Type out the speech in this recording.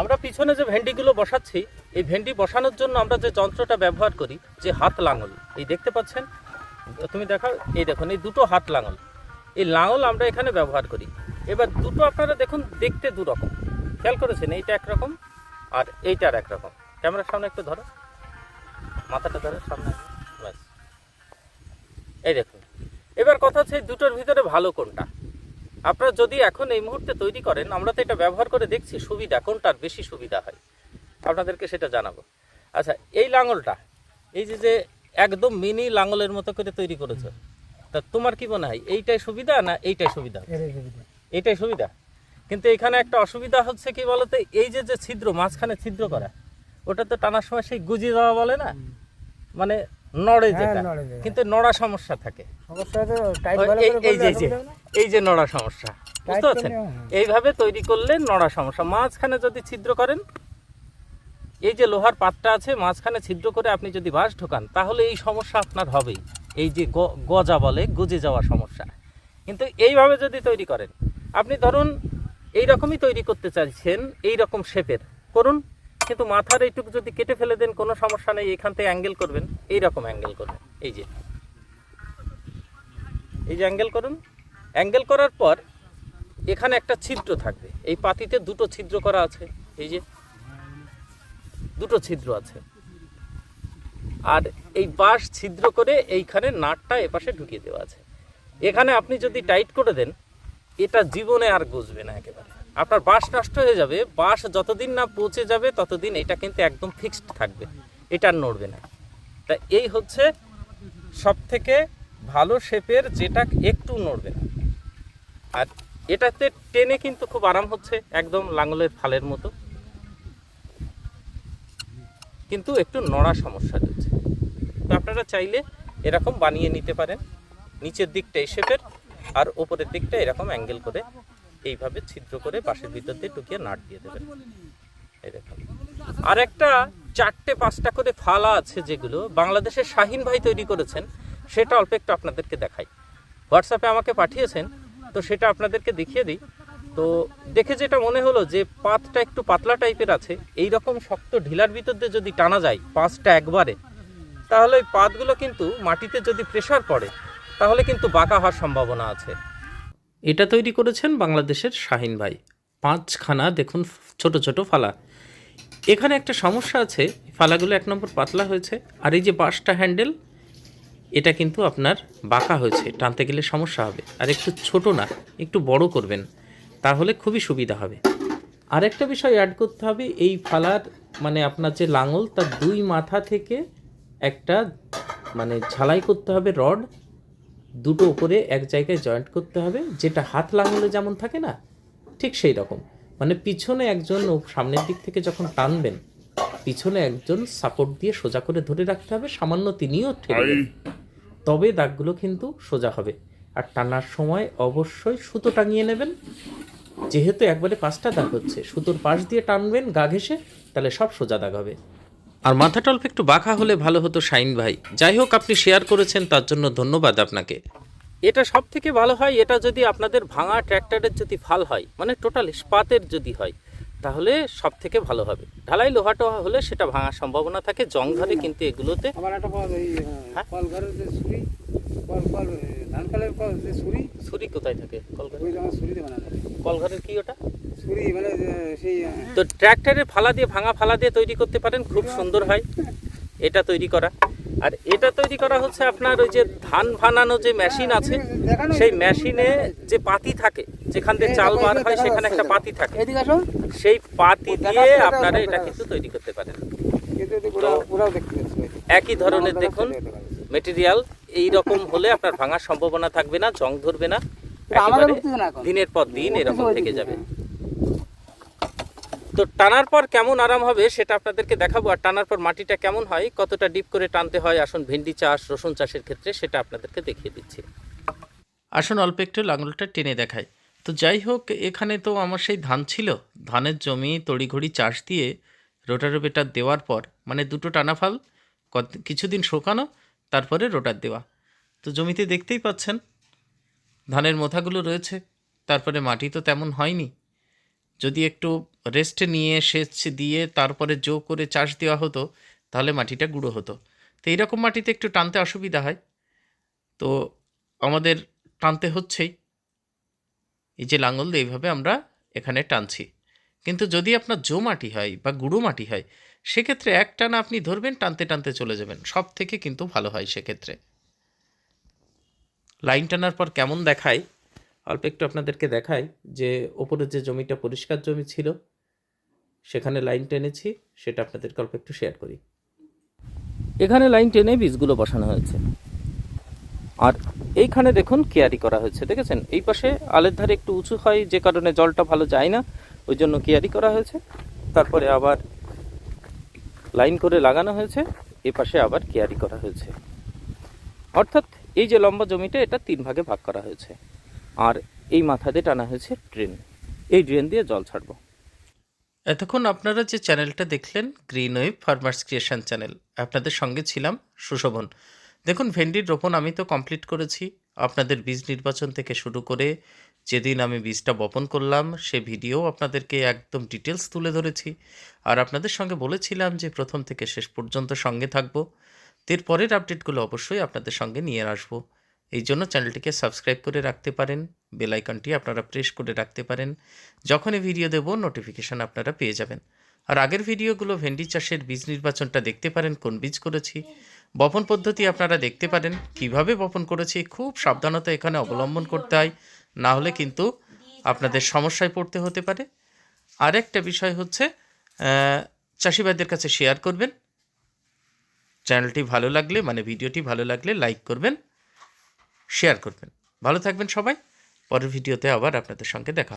আমরা পিছনে যে ভেন্ডিগুলো বসাচ্ছি, এই ভেন্ডি বসানোর জন্য আমরা যে যন্ত্রটা ব্যবহার করি, যে হাত লাঙল, এই দেখতে পাচ্ছেন? তুমি দেখাও এই দেখুন, এই দুটো হাত লাঙল। এই লাঙল আমরা এখানে ব্যবহার করি। এবার দুটো আপনারা দেখুন, দেখতে দু রকম খেয়াল করেছেন? এইটা একরকম, আর এইটার একরকম। ক্যামেরার সামনে একটু ধরো। মাথাটা ধরো, সামনে এই দেখুন। এবার কথা হচ্ছে দুটোর ভিতরে ভালো কোনটা? আপনারা যদি এখন এই মুহূর্তে তৈরি করেন আমরা তো এটা ব্যবহার করে দেখছি সুবিধা কোনটার বেশি সুবিধা হয়। আপনাদেরকে সেটা জানাব। আচ্ছা এই লাঙলটা এই যে যে একদম মিনি লাঙলের মতো করে তৈরি করেছ তা তোমার কি মনে হয় এইটাই সুবিধা না এইটাই সুবিধা? এইটাই সুবিধা। কিন্তু এখানে একটা অসুবিধা হচ্ছে কি বলতো এই যে যে ছিদ্র মাঝখানে ছিদ্র করা ওটা তো টানার সময় সেই গুজি দেওয়া বলে না? মানে নড়ে হ্যাঁ, যেটা। কিন্তু নড়া সমস্যা থাকে। এই- যে এই নড়া সমস্যা বুঝতে পারছেন। এইভাবে তৈরি করলে নড়া সমস্যা। মাঝখানে যদি ছিদ্র করেন এই যে লোহার পাতটা আছে মাঝখানে ছিদ্র করে আপনি যদি বাঁশ ঢোকান তাহলে এই সমস্যা আপনার হবেই। এই যে গজা বলে গজে যাওয়া সমস্যা। কিন্তু এইভাবে যদি তৈরি করেন আপনি ধরুন এই রকমই তৈরি করতে চাইছেন এই রকম শেপের করুন। কিন্তু মাথার এইটুকু যদি কেটে ফেলে দেন, কোনো সমস্যা নেই, এখান থেকে অ্যাঙ্গেল করবেন। এই রকম অ্যাঙ্গেল করবেন। এই যে। এই যে অ্যাঙ্গেল করুন। অ্যাঙ্গেল করার পর এখানে একটা ছিদ্র থাকবে। এই পাতিতে দুটো ছিদ্র করা আছে। এই যে। দুটো ছিদ্র আছে। আর এই বাঁশ ছিদ্র করে এইখানে নাটটা এপাশে ঢুকিয়ে দেওয়া আছে। এখানে আপনি যদি টাইট করে দেন, এটা জীবনে আর গজবে না একেবারে। আপনার বাঁশ নষ্ট হয়ে যাবে বাঁশ যতদিন না পচে যাবে, ততদিন এটা কিন্তু একদম ফিক্সড থাকবে, এটা নড়বে না। তা এই হচ্ছে সব থেকে ভালো শেপের যেটা একটু নড়বে না। আর এটাতে টেনে কিন্তু খুব আরাম হচ্ছে, একদম লাঙলের ফালের মতো। কিন্তু একটু নড়া সমস্যা রয়েছে। তো আপনারা চাইলে এরকম বানিয়ে নিতে পারেন, নিচের দিকটা এই শেপের আর ওপরের দিকটা এরকম অ্যাঙ্গেল করে এইভাবে ছিদ্র করে পাশের ভিতর দিয়ে টুকিয়ে নাট দিয়ে দেবেন। এই দেখুন। আর একটা চারটে পাঁচটা করে ফালা আছে যেগুলো বাংলাদেশের শাহিন ভাই তৈরি করেছেন সেটা অল্প একটু আপনাদেরকে দেখাই। হোয়াটসঅ্যাপে আমাকে পাঠিয়েছেন তো সেটা আপনাদেরকে দেখিয়ে দিই। তো দেখে যেটা মনে হলো যে পাতটা একটু পাতলা টাইপের আছে এই রকম শক্ত ঢিলার ভিতর দিয়ে যদি টানা যায় পাঁচটা একবারে তাহলে ওই পাতগুলো কিন্তু মাটিতে যদি প্রেশার পড়ে তাহলে কিন্তু বাঁকা হওয়ার সম্ভাবনা আছে। এটা তৈরি করেছেন বাংলাদেশের শাহিন ভাই। পাঁচখানা দেখুন ছোট ছোট ফালা। এখানে একটা সমস্যা আছে, ফালাগুলো এক নম্বর পাতলা হয়েছে, আর এই যে বাঁশটা হ্যান্ডেল, এটা কিন্তু আপনার বাঁকা হয়েছে, টানতে গেলে সমস্যা হবে। আর একটু ছোট না, একটু বড় করবেন, তাহলে খুবই সুবিধা হবে। আরেকটা বিষয় অ্যাড করতে হবে, এই ফালার মানে আপনার যে লাঙল, তার দুই মাথা থেকে একটা মানে ঝালাই করতে হবে রড দুটো উপরে এক জায়গায় জয়েন্ট করতে হবে যেটা হাত লাঙলে যেমন থাকে না ঠিক সেই রকম। মানে পিছনে একজন সামনের দিক থেকে যখন টানবেন পিছনে একজন সাপোর্ট দিয়ে সোজা করে ধরে রাখতে হবে সামান্য তিনিও ঠেলবেন তবে দাগগুলো কিন্তু সোজা হবে। আর টানার সময় অবশ্যই সুতো টাঙিয়ে নেবেন। যেহেতু একবারে পাঁচটা দাগ হচ্ছে সুতোর পাশ দিয়ে টানবেন গা ঘেসে তাহলে সব সোজা দাগ হবে। আর মাথাটা অল্প একটু বাঁকা হলে ভালো হতো শাইন ভাই। যাই হোক আপনি শেয়ার করেছেন তার জন্য ধন্যবাদ আপনাকে। এটা সব থেকে ভালো হয় এটা যদি আপনাদের ভাঙা ট্র্যাক্টরের যদি ফাল হয় মানে টোটাল ইস্পাতের যদি হয় তাহলে সব থেকে ভালো হবে। ঢালাই লোহাটা হলে সেটা ভাঙার সম্ভাবনা থাকে জং ধরে কিন্তু এগুলোতে হ্যাঁ? ছুরি কোথায় থাকে কলঘরের কি ওটা? মানে তো ট্র্যাক্টরের ফালা দিয়ে ভাঙা ফালা দিয়ে তৈরি করতে পারেন খুব সুন্দর হয়। এটা তৈরি করা। আর এটা তৈরি করা হচ্ছে আপনার ওই যে ধান ভানানো যে মেশিন আছে সেই মেশিনে যে পাতি থাকে যেখান থেকে চাল বার হয় সেখানে একটা পাতি থাকে। সেই পাতি দিয়ে আপনারা এটা কিন্তু তৈরি করতে পারেন। একই ধরনের দেখুন মেটেরিয়াল এই রকম হলে আপনার ভাঙার সম্ভাবনা থাকবে না জং ধরবে না। দিনের পর দিন এরকম থেকে যাবে। হ্যাঁ। তো টানার পর কেমন আরাম হবে সেটা আপনাদেরকে দেখাবো, আর টানার পর মাটিটা কেমন হয়, কতটা ডিপ করে টানতে হয়, আসুন ভেন্ডি চাষ, রসুন চাষের ক্ষেত্রে সেটা আপনাদেরকে দেখিয়ে দিচ্ছি। আসুন, অল্প একটু লাঙলটা টেনে দেখাই। তো যাই হোক, এখানে তো আমার সেই ধান ছিল। ধানের জমি, তড়িঘড়ি চাষ দিয়ে রোটারোবেটার দেওয়ার পর মানে দুটো টানা ফাল, কত, কিছুদিন শোকানো, তারপরে রোটার দেওয়া। তো জমিতে দেখতেই পাচ্ছেন, ধানের মোথাগুলো রয়েছে, তারপরে মাটি তো তেমন হয়নি। যদি একটু রেস্টে নিয়ে সেচ দিয়ে তারপরে জো করে চাষ দেওয়া হতো, তাহলে মাটিটা গুঁড়ো হতো। তো এইরকম মাটিতে একটু টানতে অসুবিধা হয়। তো আমাদের টানতে হচ্ছেই। এই যে লাঙল দিয়ে এইভাবে আমরা এখানে টানছি। কিন্তু যদি আপনার জো মাটি হয় বা গুঁড়ো মাটি হয়, সেক্ষেত্রে এক টানা আপনি ধরবেন, টানতে টানতে চলে যাবেন। সব থেকে কিন্তু ভালো হয় সেক্ষেত্রে। লাইন টানার পর কেমন দেখায়? অল্প একটু আপনাদেরকে দেখাই যে ওপরে যে জমিটা পরিষ্কার জমি ছিল, সেখানে লাইন টেনেছি, সেটা আপনাদেরকে অল্প একটু শেয়ার করি। এখানে লাইন টেনে বীজগুলো বসানো হয়েছে। আর এইখানে দেখুন কেয়ারি করা হয়েছে, দেখেছেন? এই পাশে আলের ধারে একটু উঁচু হয়, যে কারণে জলটা ভালো যায় না, ওই জন্য কেয়ারি করা হয়েছে। তারপরে আবার লাইন করে লাগানো হয়েছে, এ পাশে আবার কেয়ারি করা হয়েছে। অর্থাৎ এই যে লম্বা জমিটা, এটা তিন ভাগে ভাগ করা হয়েছে। আর এই মাথা দিয়ে টানা হয়েছে ড্রেন। এই ড্রেন দিয়ে জল ছাড়বো। এতক্ষণ আপনারা যে চ্যানেলটা দেখলেন, green wave farmers creation channel, আপনাদের সঙ্গে ছিলাম সুশোভন। দেখুন, ভেন্ডির রোপণ আমি তো কমপ্লিট করেছি। আপনাদের বীজ নির্বাচন থেকে শুরু করে যেদিন আমি বীজটা বপন করলাম, সে ভিডিও আপনাদেরকে একদম ডিটেলস তুলে ধরেছি। আর আপনাদের সঙ্গে বলেছিলাম যে প্রথম থেকে শেষ পর্যন্ত সঙ্গে থাকব। এর পরের আপডেটগুলো অবশ্যই আপনাদের সঙ্গে নিয়ে আসব। এই জন্য চ্যানেলটিকে সাবস্ক্রাইব করে রাখতে পারেন বেল আইকনটি আপনারা প্রেস করে রাখতে পারেন যখনই ভিডিও দেব নোটিফিকেশান আপনারা পেয়ে যাবেন। আর আগের ভিডিওগুলো ভেন্ডি চাষের বীজ নির্বাচনটা দেখতে পারেন কোন বীজ করেছি বপন পদ্ধতি আপনারা দেখতে পারেন কীভাবে বপন করেছি খুব সাবধানতা এখানে অবলম্বন করতে হয় না হলে কিন্তু আপনাদের সমস্যায় পড়তে হতে পারে। আরেকটা বিষয় হচ্ছে আহ, চাষিভাইদের কাছে শেয়ার করবেন। চ্যানেলটি ভালো লাগলে মানে ভিডিওটি ভালো লাগলে লাইক করবেন। শেয়ার করবেন। ভালো থাকবেন সবাই। পরের ভিডিওতে আবার আপনাদের সঙ্গে দেখা